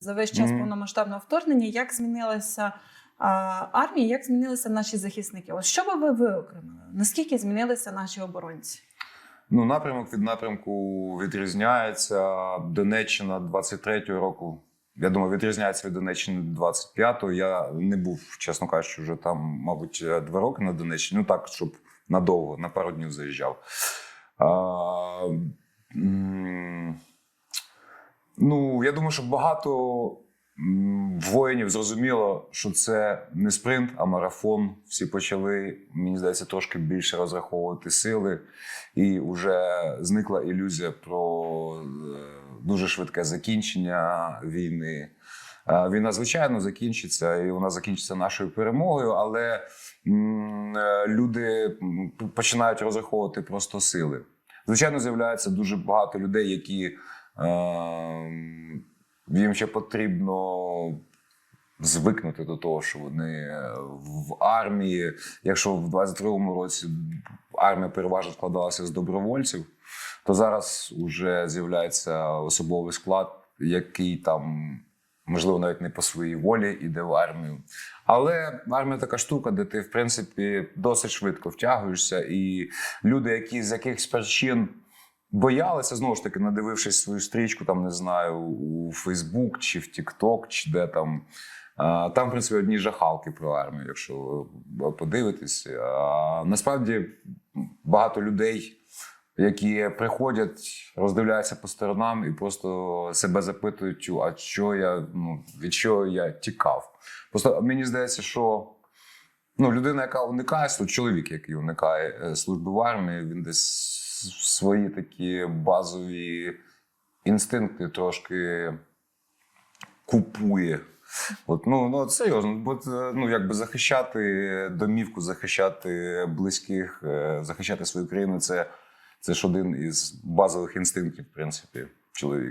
за весь час Мгм. повномасштабного вторгнення, як змінилася а, армія, як змінилися наші захисники? Ось що би ви виокремили? Наскільки змінилися наші оборонці? Ну, напрямок від напрямку відрізняється. Донеччина 23-го року. Я думаю, відрізняється від Донеччини 25-го. Я не був, чесно кажучи, вже там, мабуть, два роки на Донеччині. Ну так, щоб надовго, на пару днів заїжджав. А, м, ну, я думаю, що багато воїнів зрозуміло, що це не спринт, а марафон. Всі почали, мені здається, трошки більше розраховувати сили, і вже зникла ілюзія про е, дуже швидке закінчення війни. Е, Війна, звичайно, закінчиться, і вона закінчиться нашою перемогою, але е, люди починають розраховувати просто сили. Звичайно, з'являється дуже багато людей, які їм ще потрібно звикнути до того, що вони в армії. Якщо в 22-му році армія переважно складалася з добровольців, то зараз вже з'являється особовий склад, який там. Можливо, навіть не по своїй волі іде в армію. Але армія така штука, де ти, в принципі, досить швидко втягуєшся, і люди, які з якихось причин боялися, знову ж таки, надивившись свою стрічку, там не знаю, у Фейсбук чи в Тікток, чи де там. Там, в принципі, одні жахалки про армію, якщо ви подивитесь. А насправді багато людей, які приходять, роздивляються по сторонам і просто себе запитують, а що я ну, від чого я тікав. Просто мені здається, що ну, людина, яка уникає чоловік, який уникає е, служби в армії, він десь свої такі базові інстинкти трошки купує. От, ну, ну серйозно, бо ну, якби захищати домівку, захищати близьких, е, захищати свою країну це, це ж один із базових інстинктів, в принципі, чоловіка.